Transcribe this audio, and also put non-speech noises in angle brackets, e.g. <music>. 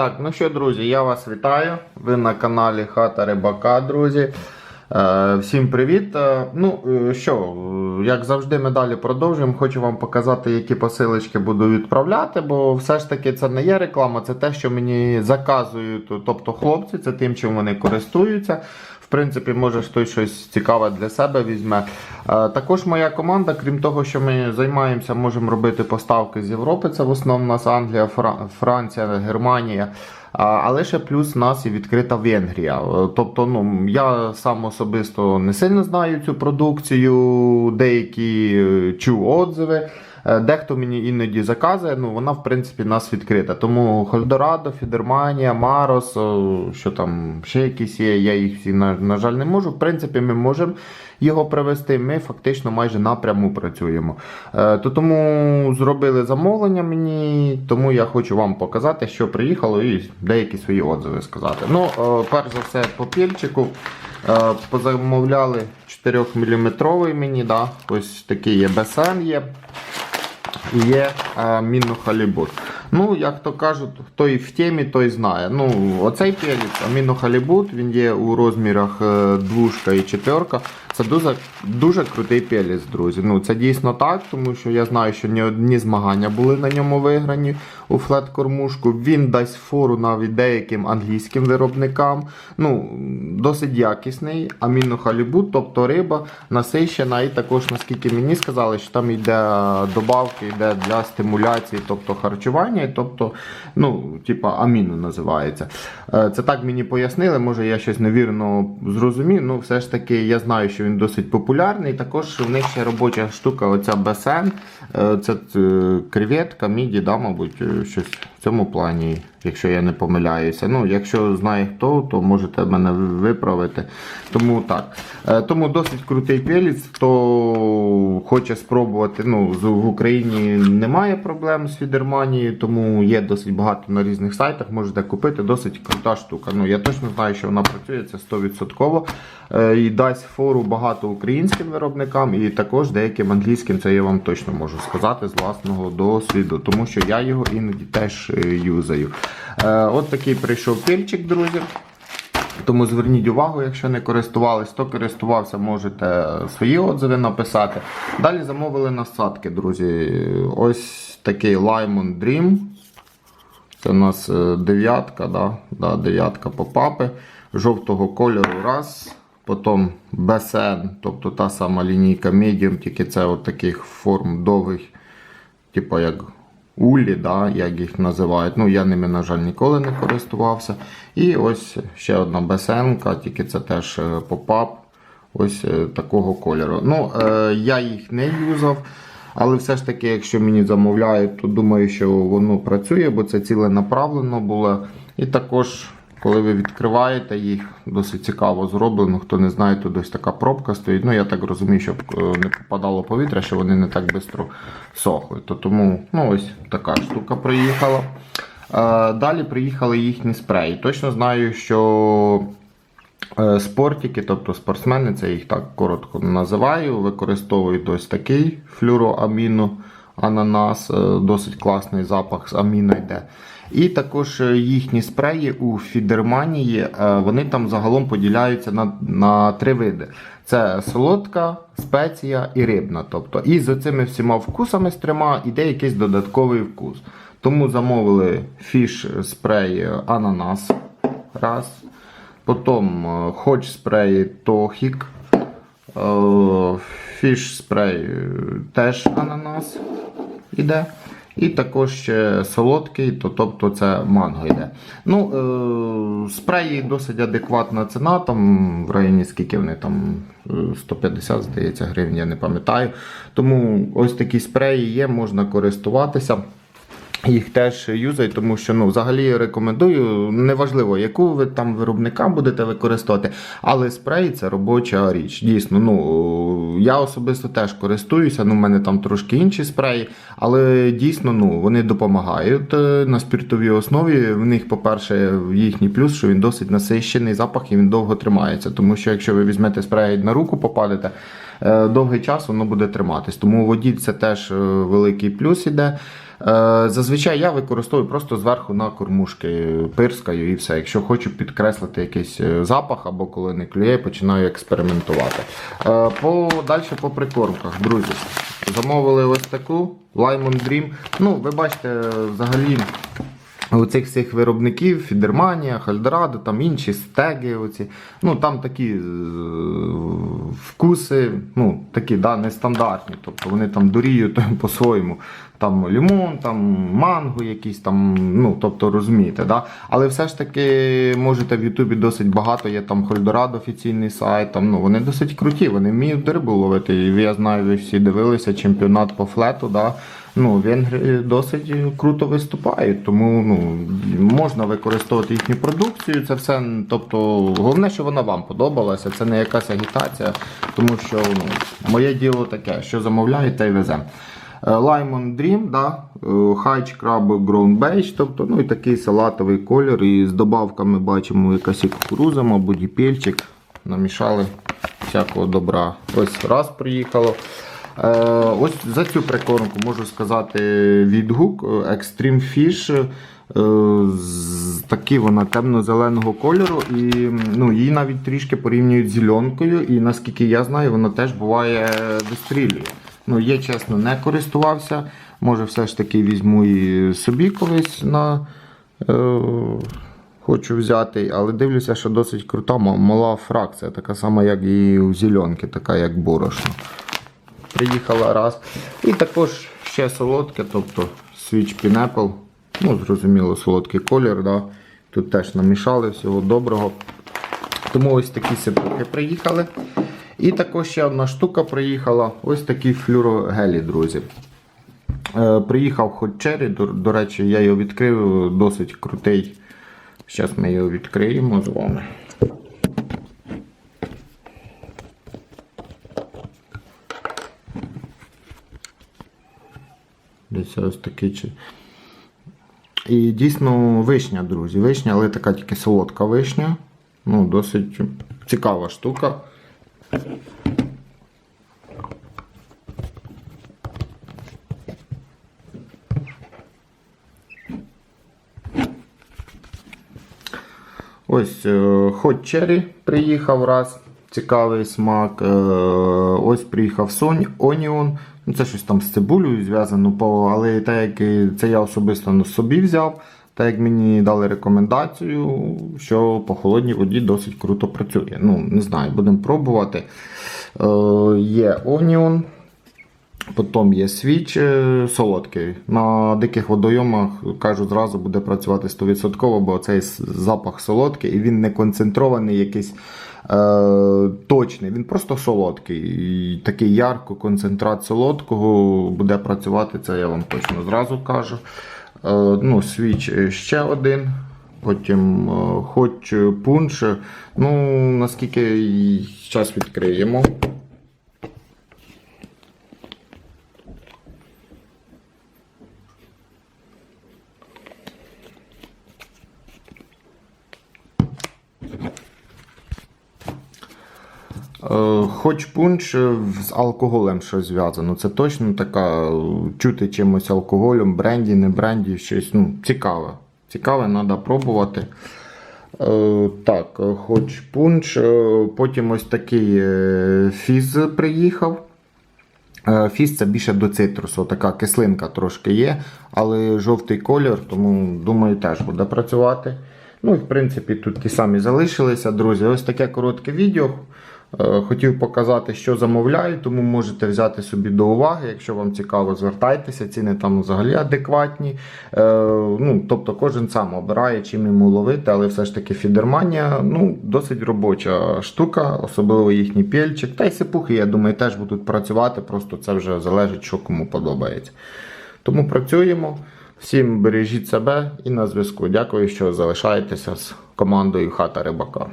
Так, ну що, друзі, я вас вітаю. Ви на каналі Хата Рибака, друзі. Е, всім привіт. Е, ну е, що, як завжди, ми далі продовжуємо. Хочу вам показати, які посилочки буду відправляти, бо все ж таки це не є реклама, це те, що мені заказують, тобто хлопці, це тим, чим вони користуються. В принципі, може хтось щось цікаве для себе візьме. Е, Також моя команда, крім того, що ми займаємося, можемо робити поставки з Європи. Це в основному нас Англія, Фра- Франція, Германія. Але ще плюс у нас і відкрита Венгрія. Е, Тобто, ну я сам особисто не сильно знаю цю продукцію, деякі е, чув отзиви. Е, Дехто мені іноді заказує, ну вона в принципі нас відкрита. Тому Хольдорадо, Фідерманія, Марос, що там ще якісь є, я їх всі на, на жаль не можу. В принципі, ми можемо його привезти. Ми фактично майже напряму працюємо. Е, То тому зробили замовлення мені, тому я хочу вам показати, що приїхало, і деякі свої отзиви сказати. Ну, е, перш за все, по пільчику. Позамовляли 4-мм мені, да? ось такий є БСН є. Є е, мінохалібут. Ну, як то кажуть, хто і в темі, той знає. Ну, оцей пелець, амінохалібут, він є у розмірах е, двушка і четверка. Це дуже, дуже крутий пелець, друзі. Ну, це дійсно так, тому що я знаю, що не одні змагання були на ньому виграні у флет-кормушку. Він дасть фору навіть деяким англійським виробникам. Ну, досить якісний амінохалібут, тобто риба насищена. І також, наскільки мені сказали, що там йде добавки, йде для стимуляції, тобто харчування, тобто, ну, типа аміно називається. Е, Це так мені пояснили, може я щось невірно зрозумів. Ну, все ж таки, я знаю, що він досить популярний. Також в них ще робоча штука, оця бесен. Е, Це е, креветка, міді, да, мабуть, е, щось цьому плані, якщо я не помиляюся. Ну, якщо знає хто, то можете мене виправити. Тому так. Е, Тому досить крутий пелець, хто хоче спробувати. Ну, в Україні немає проблем з Фідерманією, тому є досить багато на різних сайтах. Можете купити. Досить крута штука. Ну, я точно знаю, що вона працює, це 100%. Е, І дасть фору багато українським виробникам, і також деяким англійським, це я вам точно можу сказати з власного досвіду, тому що я його іноді теж е, юзаю. Е, От такий прийшов пільчик, друзі. Тому зверніть увагу, якщо не користувались, то користувався, можете свої отзиви написати. Далі замовили насадки, друзі. Ось такий Limon Dream. Це у нас е, дев'ятка, да? Да, дев'ятка попапи. Жовтого кольору раз. Потім BSN, тобто та сама лінійка Medium, тільки це от таких форм довгих, типу як улі, да, як їх називають. Ну, я ними, на жаль, ніколи не користувався. І ось ще одна бесенка, тільки це теж е, попап. Ось е, такого кольору. Ну, е, я їх не юзав. Але все ж таки, якщо мені замовляють, то думаю, що воно працює, бо це ціленаправлено було. І також, коли ви відкриваєте їх, досить цікаво зроблено. Хто не знає, то десь така пробка стоїть. Ну, я так розумію, щоб е, не попадало повітря, що вони не так швидко сохли. То тому ну, ось така штука приїхала. Е, Далі приїхали їхні спреї. Точно знаю, що Е, Спортики, тобто спортсмени, це їх так коротко називаю, використовують ось такий флюроаміно ананас, досить класний запах з аміно йде. І також е, їхні спреї у Фідерманії, е, вони там загалом поділяються на, на три види: це солодка, спеція і рибна. Тобто, і за цими всіма вкусами з трьома йде якийсь додатковий вкус. Тому замовили фіш спрей ананас. Раз. Потім е, хоч спрей Тохік. е, Фіш спрей е, теж ананас іде. І також ще солодкий, то, тобто це манго йде. Ну, е, спреї досить адекватна ціна, там в районі скільки вони там е, 150, здається, гривень, я не пам'ятаю. Тому ось такі спреї є, можна користуватися. Їх теж юзають, тому що ну, взагалі рекомендую, неважливо, яку ви там виробника будете використовувати, але спрей це робоча річ. Дійсно, ну я особисто теж користуюся. Ну, в мене там трошки інші спреї, але дійсно ну, вони допомагають е, на спіртовій основі. В них, по-перше, їхній плюс, що він досить насищений запах і він довго тримається. Тому що якщо ви візьмете спрей на руку, попадете. е, Довгий час воно буде триматись. Тому воді це теж е, великий плюс іде. Зазвичай я використовую просто зверху на кормушки пирскаю і все. Якщо хочу підкреслити якийсь е, запах або коли не клює, починаю експериментувати. Е, По, далі по прикормках, друзі. Замовили ось таку Lymon Dream. Ну, ви бачите, взагалі. У цих всіх виробників, Фідерманія, Хальдорадо, там інші стеги. Оці. Ну, там такі е, вкуси, ну, такі, да, нестандартні. Тобто вони там доріють <laughs> по-своєму. Там лимон, там манго якісь там, ну, тобто розумієте, да? Але все ж таки можете в Ютубі досить багато, є там Хольдорадо офіційний сайт, там, ну, вони досить круті, вони вміють рибу ловити. Я знаю, ви всі дивилися чемпіонат по флету. Да? Ну, венгри досить круто виступають, тому ну, можна використовувати їхню продукцію. Це все, тобто, головне, що вона вам подобалася. Це не якась агітація, тому що ну, моє діло таке, що замовляють, те й веземо. Е, Dream, да, е, Hatch Grown Beige, тобто ну, і такий салатовий колір. І з добавками бачимо якась і кукуруза, мабуть, і пельчик. Намішали всякого добра. Ось раз приїхало. Е, Ось за цю прикормку можу сказати відгук Extreme Fish. Е, Такі вона темно-зеленого кольору, і ну, її навіть трішки порівнюють з зеленкою, і наскільки я знаю, вона теж буває вистрілює. Ну, є чесно, не користувався. Може, все ж таки візьму і собі колись на. Е, хочу взяти, але дивлюся, що досить крута мала фракція, така сама, як і у зеленки, така як борошно. Приїхала раз. І також ще солодке, тобто Switch Pineapple. Ну, зрозуміло, солодкий колір. Да? Тут теж намішали всього доброго. Тому ось такі сипухи приїхали. І також ще одна штука приїхала. Ось такі флюрогелі, друзі. Е, приїхав Hot Cherry, до, до речі, я його відкрив, досить крутий. Зараз ми його відкриємо з вами. Десь ось такий. чи- І дійсно вишня, друзі. Вишня, але така тільки солодка вишня. Ну, досить цікава штука. Ось е, Hot Cherry приїхав раз. Цікавий смак. Е, Ось приїхав Sony Onion. Ну, Це щось там з цибулею зв'язано, але так як це я особисто на собі взяв. Так як мені дали рекомендацію, що по холодній воді досить круто працює. Ну, не знаю, будемо пробувати. Е, є Onion. Потім є свіч е, солодкий. На диких водойомах, кажу, зразу буде працювати 100%, бо цей запах солодкий і він не концентрований, якийсь е, точний. Він просто солодкий. І такий ярко концентрат солодкого буде працювати, це я вам точно зразу кажу. Е, ну, свіч е, ще один. Потім е, хоч пунш. Ну, наскільки зараз відкриємо. Е, Хоч пунш е, з алкоголем щось зв'язано. Це точно така е, чути чимось алкоголем, бренді, не бренді, щось ну, цікаве. Цікаве, треба пробувати. Е, Так, хоч пунш. Потім ось такий фіз приїхав. Фіс це більше до цитрусу, така кислинка трошки є, але жовтий колір, тому думаю, теж буде працювати. Ну і в принципі тут ті самі залишилися, друзі. Ось таке коротке відео. Е, Хотів показати, що замовляю, тому можете взяти собі до уваги. Якщо вам цікаво, звертайтеся, ціни там взагалі адекватні. Е, ну, тобто кожен сам обирає, чим йому ловити, але все ж таки фідерманія ну, досить робоча штука, особливо їхній пельчик. Та й сипухи, я думаю, теж будуть працювати, просто це вже залежить, що кому подобається. Тому працюємо. Всім бережіть себе і на зв'язку. Дякую, що залишаєтеся з командою Хата Рибака.